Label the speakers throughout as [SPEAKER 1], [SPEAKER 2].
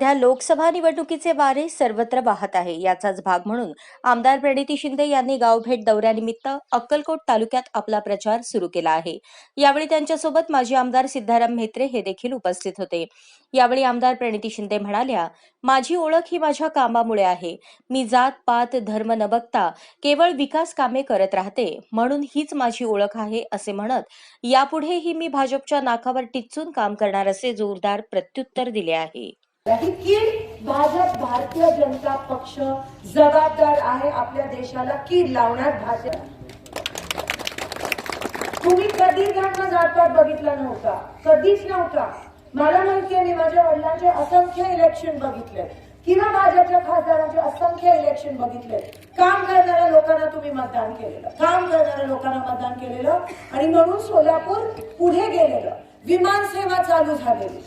[SPEAKER 1] सध्या लोकसभा निवडणुकीचे वारे सर्वत्र वाहत आहे. याचाच भाग म्हणून आमदार प्रणिती शिंदे यांनी गावभेट दौऱ्यानिमित्त अक्कलकोट तालुक्यात आपला प्रचार सुरू केला आहे. यावेळी त्यांच्यासोबत माजी आमदार सिद्धाराम म्हेत्रे हे देखील उपस्थित होते. यावेळी आमदार प्रणिती शिंदे म्हणाल्या माझी ओळख ही माझ्या कामामुळे आहे. मी जात पात धर्म न बघता केवळ विकास कामे करत राहते. म्हणून हीच माझी ओळख आहे असे म्हणत यापुढेही मी भाजपच्या नाकावर टिच्चून काम करणार असे जोरदार प्रत्युत्तर दिले आहे.
[SPEAKER 2] कीड भाजप भारतीय जनता पक्ष जबाबदार आहे आपल्या देशाला कीड लावण्यात भाजप? तुम्ही कधी घातला जातात बघितला नव्हता. कधीच नव्हता. मला माहिती आहे मी माझ्या वडिलांचे असंख्य इलेक्शन बघितले. किंवा भाजपच्या खासदारांचे असंख्य इलेक्शन बघितले. काम करणाऱ्या लोकांना तुम्ही मतदान केलेलं. काम करणाऱ्या लोकांना मतदान केलेलं. आणि म्हणून सोलापूर पुढे गेलेलं. विमान सेवा चालू झालेली.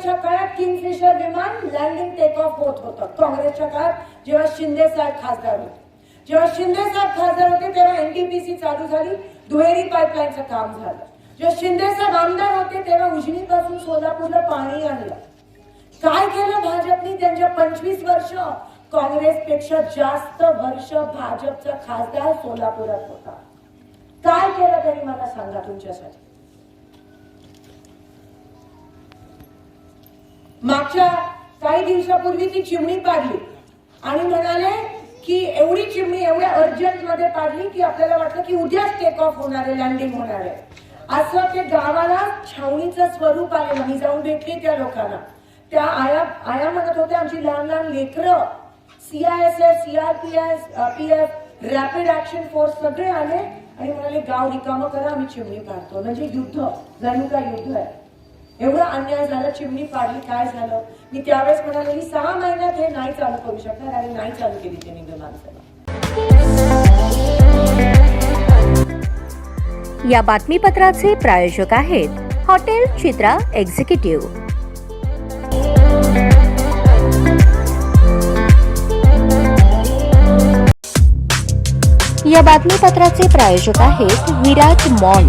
[SPEAKER 2] काँग्रेसच्या काळात किंगफिशर विमान लँडिंग टेक ऑफ होत होतं. काँग्रेसच्या काळात जेव्हा शिंदे साहेब खासदार होते. जेव्हा शिंदे साहेब खासदार होते तेव्हा एनटीपीसी चालू झाली दुहेरी पाईपलाईनचं काम झालं. जेव्हा शिंदे साहेब आमदार होते तेव्हा उजनीपासून सोलापूरला पाणी आणलं. काय केलं भाजपने? त्यांच्या पंचवीस वर्ष काँग्रेसपेक्षा जास्त वर्ष भाजपचा खासदार सोलापुरात होता. काय केलं तरी मला सांगा तुमच्यासाठी. मागच्या काही दिवसापूर्वी ती चिमणी पाडली. आणि म्हणाले की एवढी चिमणी एवढ्या अर्जंटमध्ये पाडली की आपल्याला वाटलं की उद्याच टेक ऑफ होणार आहे लँडिंग होणार आहे. असं ते गावाला छावणीचं स्वरूप आलेलं मी जाऊन भेटली त्या लोकांना. त्या आया आया म्हणत होत्या आमची लहान लहान लेकरं CISF CRPS PF rapid action force सगळे आले. आणि म्हणाले गाव रिकामं करा आम्ही चिमणी काढतो. म्हणजे युद्ध जणू काय युद्ध आहे? एवढा अन्याय झाला चिमणी पाडली काय झालं? मी त्यावेळेस म्हणाले ही सहा महिन्यात हे नाही चालू करू शकणार आणि नाही चालू केली त्यांनी माणसाला.
[SPEAKER 1] या बातमीपत्राचे प्रायोजक आहेत हॉटेल चित्रा एक्झिक्युटिव्ह. या बातमीपत्राचे प्रायोजक आहेत विराज मॉल.